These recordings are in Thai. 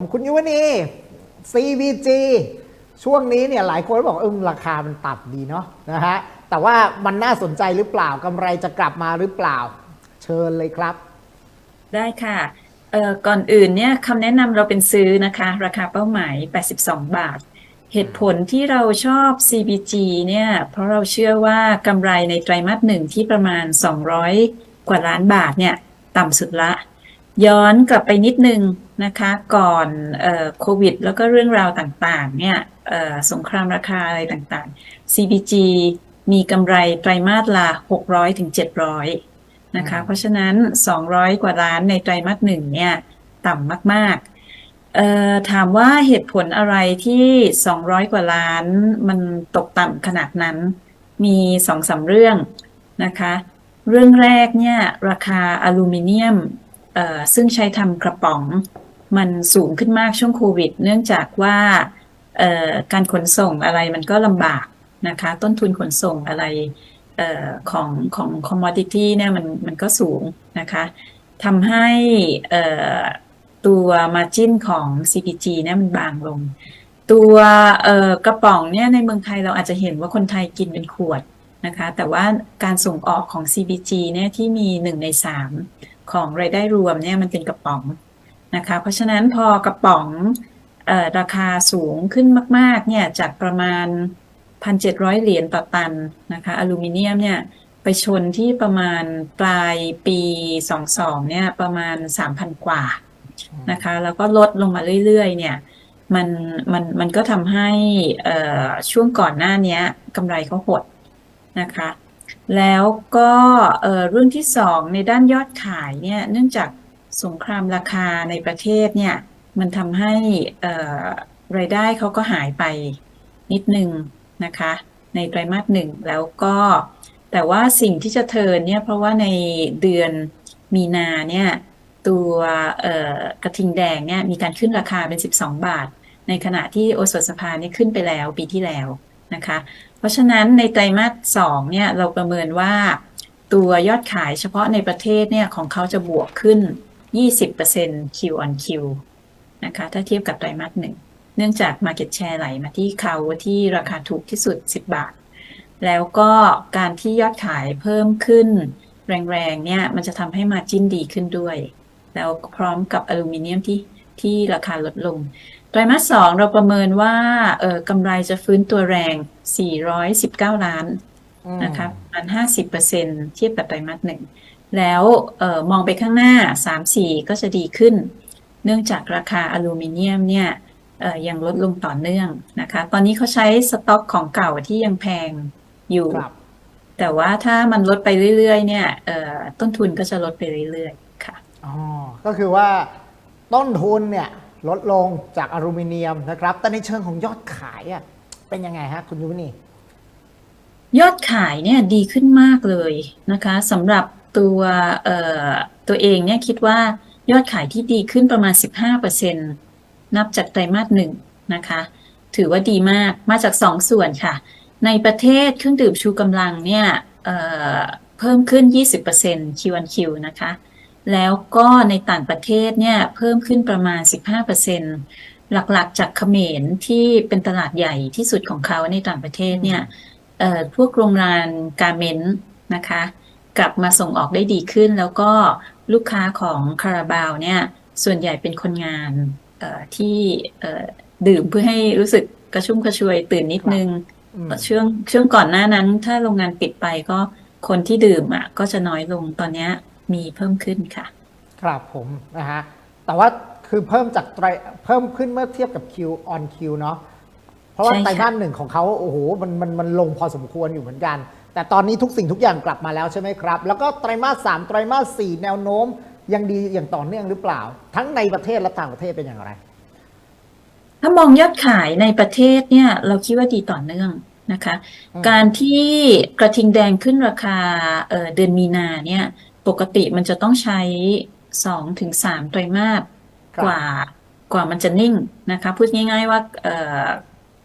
คุณยุวณี CVG ช่วงนี้เนี่ยหลายคนบอกเออราคามันต่ำดีเนาะนะฮะแต่ว่ามันน่าสนใจหรือเปล่ากำไรจะกลับมาหรือเปล่า เชิญเลยครับ ได้ค่ะเอ่อก่อนอื่นเนี่ยคำแนะนำเราเป็นซื้อนะคะ ราคาเป้าหมาย 82 บาท เหตุผลที่เราชอบ CBG เนี่ยเพราะเราเชื่อว่ากำไรในไตรมาสหนึ่งที่ประมาณ 200 กว่าล้านบาทเนี่ยต่ำสุดละ ย้อนกลับไปนิดนึง นะคะก่อนเอ่อโควิด แล้วก็เรื่องราวต่างๆเนี่ยเอ่อสงครามราคาอะไรต่างๆ CBG มีกำไรไตรมาสละ 600ถึง700นะคะอืมเพราะฉะนั้น 200 กว่าล้านในไตรมาสหนึ่งเนี่ยต่ำมากๆเอ่อถามว่าเหตุผลอะไรที่ 200 กว่าล้านมันตกต่ำขนาดนั้น มีสองสามเรื่องนะคะเรื่องแรกเนี่ยราคาอลูมิเนียมเอ่อซึ่งใช้ทำกระป๋อง มันสูงขึ้นมากช่วงโควิด เนื่องจากว่าการขนส่งอะไรมันก็ลำบากนะคะ ต้นทุนขนส่งอะไรออของของคอมมอดิตี้เนี่ยมันมันก็สูงนะคะทำให้ตัว Margin ของ CPG เนี่ยมันบางลง ตัวกระป๋องเนี่ยในเมืองไทยเราอาจจะเห็นว่าคนไทยกินเป็นขวดนะคะ แต่ว่าการส่งออกของ CPG เนี่ยที่มีหนึ่งในสามของรายได้รวมเนี่ยมันเป็นกระป๋อง นะคะ เพราะฉะนั้นพอกระป๋องออราคาสูงขึ้นมากๆเนี่ยจากประมาณ 1,700 เหรียญต่อตันนะคะอลูมิเนียมเนี่ยไปชนที่ประมาณปลายปี 22เนี่ยประมาณ 3,000 กว่านะคะแล้วก็ลดลงมาเรื่อยๆเนี่ยมันมันมันก็ทำให้ช่วงก่อนหน้านี้กำไรเขาหดนะคะแล้วก็เรื่องที่สองในด้านยอดขายเนี่ยเนื่องจาก สงครามราคาในประเทศเนี่ย มันทำให้รายได้เขาก็หายไปนิดนึงนะคะ ในไตรมาสหนึ่งแล้วก็แต่ว่าสิ่งที่จะเทินเนี่ยเพราะว่าในเดือนมีนาเนี่ยตัวกระทิงแดงเนี่ยมีการขึ้นราคาเป็น 12 บาท ในขณะที่โอสถสภาเนี่ยขึ้นไปแล้วปีที่แล้วนะคะ เพราะฉะนั้นในไตรมาสสองเนี่ยเราประเมินว่าตัวยอดขายเฉพาะในประเทศเนี่ยของเขาจะบวกขึ้น 20% Q on Q นะคะ ถ้าเทียบกับไตรมาสหนึ่ง เนื่องจาก Market Share ไหลมาที่เขาที่ราคาถูกที่สุด 10 บาท แล้วก็การที่ยอดขายเพิ่มขึ้น แรงๆ เนี่ย มันจะทำให้ Margin ดีขึ้นด้วย แล้วพร้อมกับอลูมิเนียมที่ที่ราคาลดลง ไตรมาสสองเราประเมินว่าเออกำไรจะฟื้นตัวแรง 419 ล้านอืมนะคะประมาณ50%เทียบกับไตรมาสหนึ่ง แล้วเออมองไปข้างหน้า 3-4 ก็จะดีขึ้น เนื่องจากราคาอลูมิเนียมเนี่ยเอ่อยังลดลงต่อเนื่องนะคะ ตอนนี้เขาใช้สต็อกของเก่าที่ยังแพงอยู่ครับแต่ว่าถ้ามันลดไปเรื่อยๆ เนี่ยเอ่อต้นทุนก็จะลดไปเรื่อยๆ ค่ะ อ๋อ ก็คือว่าต้นทุนเนี่ยลดลงจากอลูมิเนียมนะครับ แต่ในเชิงของยอดขายอะเป็นยังไงฮะคุณยุวณียอดขายเนี่ยดีขึ้นมากเลยนะคะสำหรับ ตัวเอ่อตัวเองเนี่ยคิดว่ายอดขายที่ดีขึ้นประมาณ 15%นับจากไตรมาสหนึ่งนะคะ ถือว่าดีมากมาจากสองส่วนค่ะ ในประเทศเครื่องดื่มชูกำลังเนี่ยเเพิ่มขึ้น 20% Q on Q นะคะ แล้วก็ในต่างประเทศเนี่ยเพิ่มขึ้นประมาณ 15%หลักๆ จากเขมรที่เป็นตลาดใหญ่ที่สุดของเขาในต่างประเทศเนี่ยพวกโรงงานการเมนต์นะคะ กลับมาส่งออกได้ดีขึ้น แล้วก็ลูกค้าของคาราบาวเนี่ยส่วนใหญ่เป็นคนงานเอ่อที่เอ่อดื่มเพื่อให้รู้สึกกระชุ่มกระชวยตื่นนิดนึงอืมช่วงช่วงก่อนหน้านั้น ถ้าโรงงานปิดไปก็คนที่ดื่มอะก็จะน้อยลงตอนเนี้ยมีเพิ่มขึ้นค่ะ ครับผมนะฮะแต่ว่าคือเพิ่มจากไตรเพิ่มขึ้นเมื่อเทียบกับ Q on Q เนาะเพราะว่าใช่ค่ะไตรมาสหนึ่งของเขาโอ้โหมันมันมันลงพอสมควรอยู่เหมือนกัน แต่ตอนนี้ทุกสิ่งทุกอย่างกลับมาแล้วใช่ไหมครับ แล้วก็ไตรมาสสามไตรมาสสี่แนวโน้มยังดีอย่างต่อเนื่องหรือเปล่า ทั้งในประเทศและต่างประเทศเป็นอย่างไร ถ้ามองยอดขายในประเทศเนี่ย เราคิดว่าดีต่อเนื่องนะคะอืมการที่กระทิงแดงขึ้นราคาเอ่อเดือนมีนาเนี่ย ปกติมันจะต้องใช้สองถึงสามไตรมาสครับกว่ากว่ามันจะนิ่งนะคะ พูดง่าย ๆ ว่าเอ่อ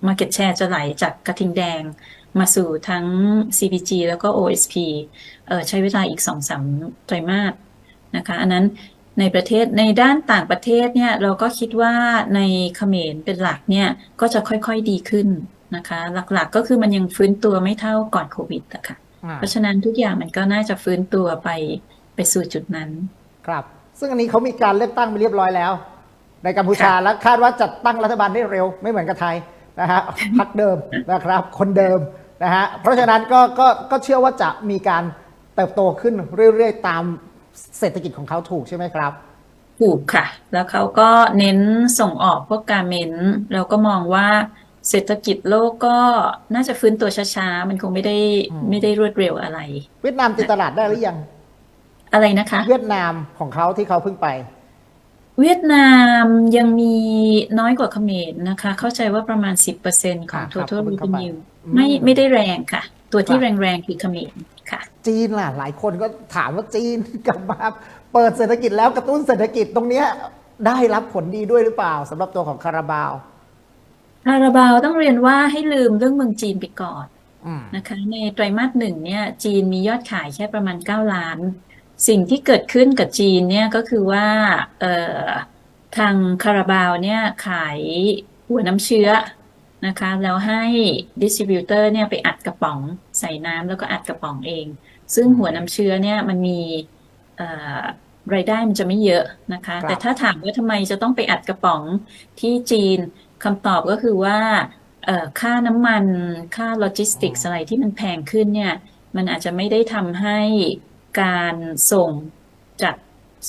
market share จะไหลจากกระทิงแดงมาสู่ทั้ง CPG แล้วก็ OSP เอ่อใช้เวลาอีกสองสามไตรมาสนะคะอันนั้นในประเทศในด้านต่างประเทศเนี่ยเราก็คิดว่าในเขมรเป็นหลักเนี่ยก็จะค่อยๆดีขึ้นนะคะ หลักๆก็คือมันยังฟื้นตัวไม่เท่าก่อนโควิดอะค่ะอ่าเพราะฉะนั้นทุกอย่างมันก็น่าจะฟื้นตัวไปไปสู่จุดนั้น ครับ ซึ่งอันนี้เขามีการเลือกตั้งไปเรียบร้อยแล้ว ในกัมพูชาค่ะและคาดว่าจัดตั้งรัฐบาลได้เร็วไม่เหมือนกับไทย นะฮะพักเดิมนะครับคนเดิมนะฮะเพราะฉะนั้นก็ก็ก็เชื่อว่าจะมีการเติบโตขึ้นเรื่อยๆ ตามเศรษฐกิจของเขาถูกใช่ไหมครับ ถูกค่ะ แล้วเขาก็เน้นส่งออกพวกการเมนต์เราก็มองว่าเศรษฐกิจโลกก็น่าจะฟื้นตัวช้าๆ มันคงไม่ได้อืมไม่ได้รวดเร็วอะไร เวียดนามติดตลาดได้หรือยัง อะไรนะคะ เวียดนามของเขาที่เขาเพิ่งไป เวียดนามยังมีน้อยกว่าเขมรนะคะ เข้าใจว่าประมาณ 10%ของอ่าครับ total เขาเพิ่งเข้าไป revenue อืมไม่ไม่ได้แรงค่ะ ตัวที่ครับแรงๆคือเขมรค่ะ จีนล่ะ หลายคนก็ถามว่าจีนกลับมาเปิดเศรษฐกิจแล้วกระตุ้นเศรษฐกิจตรงเนี้ยได้รับผลดีด้วยหรือเปล่าสำหรับตัวของคาราบาวคาราบาวต้องเรียนว่าให้ลืมเรื่องเมืองจีนไปก่อนอืมนะคะ ในไตรมาสหนึ่งเนี่ย จีนมียอดขายแค่ประมาณ 9 ล้าน สิ่งที่เกิดขึ้นกับจีนเนี่ยก็คือว่าเอ่อทางคาราบาวเนี่ยขายหัวน้ำเชื้อนะคะแล้วให้ดิสติบิวเตอร์เนี่ยไปอัดกระป๋องใส่น้ำแล้วก็อัดกระป๋องเอง ซึ่งหัวน้ำเชื้อเนี่ยมันมีเอ่อรายได้มันจะไม่เยอะนะคะครับแต่ถ้าถามว่าทำไมจะต้องไปอัดกระป๋องที่จีนคำตอบก็คือว่าเอ่อค่าน้ำมันค่าโลจิสติกส์อะไรที่มันแพงขึ้นเนี่ย มันอาจจะไม่ได้ทำให้ การส่งจาก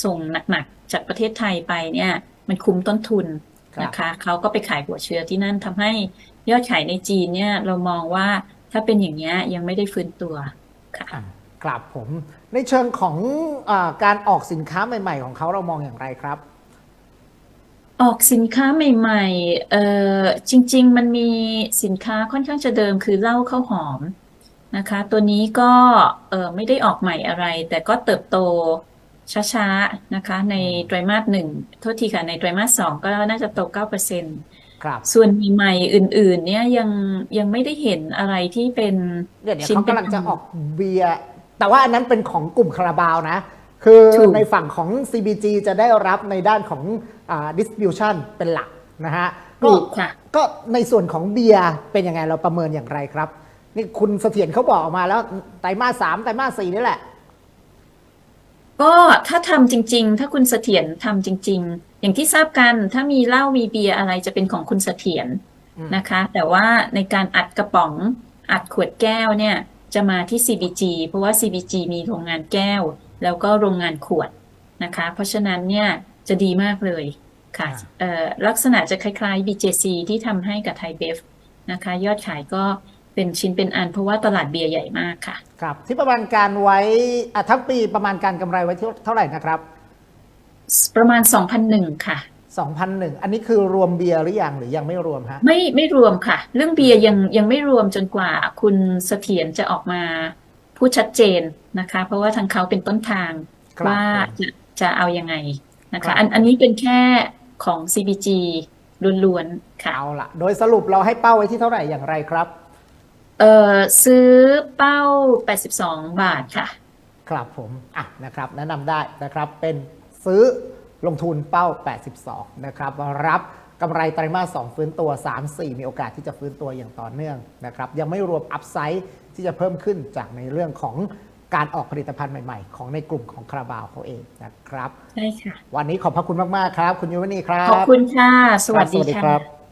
ส่งหนักๆจากประเทศไทยไปเนี่ย มันคุ้มต้นทุนครับนะคะเขาก็ไปขายหัวเชื้อที่นั่นทำให้ยอดขายในจีนเนี่ยเรามองว่าถ้าเป็นอย่างนี้ยยังไม่ได้ฟื้นตัวค่ะอะครับผมในเชิงของอาการออกสินค้าใหม่ ๆ ของเขาเรามองอย่างไรครับ ออกสินค้าใหม่ๆเอ่อจริง ๆ มันมีสินค้าค่อนข้างจะเดิมคือเหล้าข้าวหอม นะคะ ตัวนี้ก็เอ่อไม่ได้ออกใหม่อะไร แต่ก็เติบโตช้าๆนะคะ ในไตรมาสหนึ่งโทษทีค่ะ ในไตรมาสสองก็น่าจะโตเก้าเปอร์เซ็นต์ครับส่วนใหม่ๆอื่น ๆ เนี่ยยังยังไม่ได้เห็นอะไรที่เป็นเดี๋ยวเดี๋ยวชิ้นเขาเป็นกำลังจะอันออกเบียร์แต่ว่าอันนั้นเป็นของกลุ่มคาราบาวนะ คือถูกในฝั่งของ CBG จะได้รับในด้านของอ่า distribution เป็นหลักนะฮะก็ถูกค่ะก็ในส่วนของเบียร์เป็นยังไงเราประเมินอย่างไรครับ นี่คุณเสถียรเขาบอกออกมาแล้วไตรมาสสามไตรมาสสี่นี่แหละ ก็ถ้าทำจริง ๆ ถ้าคุณเสถียรทำจริง ๆ อย่างที่ทราบกันถ้ามีเหล้ามีเบียร์อะไรจะเป็นของคุณเสถียรอืม นะคะ แต่ว่าในการอัดกระป๋องอัดขวดแก้วเนี่ย จะมาที่ CBG เพราะว่า CBG มีโรงงานแก้ว แล้วก็โรงงานขวดนะคะ เพราะฉะนั้นเนี่ยจะดีมากเลยค่ะอ่า เอ่อลักษณะจะคล้ายๆ BJC ที่ทำให้กับไทยเบฟนะคะ ยอดขายก็ เป็นชิ้นเป็นอันเพราะว่าตลาดเบียร์ใหญ่มากค่ะ ครับที่ประมาณการไว้อะทั้งปีประมาณการกำไรไว้ที่เท่าไหร่นะครับ ประมาณ 2,001ค่ะ2,001อันนี้คือรวมเบียร์หรือยังหรือยังไม่รวมฮะไม่ไม่รวมค่ะ เรื่องเบียร์ยังยังไม่รวมจนกว่าคุณเสถียรจะออกมาพูดชัดเจนนะคะ เพราะว่าทางเขาเป็นต้นทางครับว่าผมจะจะเอายังไงนะครัคะบอันอันนี้เป็นแค่ของ CBG ล้วนๆค่ะเอาละโดยสรุปเราให้เป้าไว้ที่เท่าไหร่อย่างไรครับ เอ่อซื้อเป้า 82 บาทค่ะ ครับผมอะนะครับ แนะนำได้นะครับเป็นซื้อลงทุนเป้า 82 นะครับ รับกำไรไตรมาส2ฟื้นตัว 3 4 มีโอกาสที่จะฟื้นตัวอย่างต่อเนื่องนะครับ ยังไม่รวมอัพไซด์ที่จะเพิ่มขึ้นจากในเรื่องของการออกผลิตภัณฑ์ใหม่ๆ ของในกลุ่มของคาราบาวเขาเองนะครับ ใช่ค่ะ วันนี้ขอบพระคุณมาก ๆ ครับ คุณยุวนีครับ ขอบคุณค่ะ สวัสครับดีสวัสดีค่ะครับ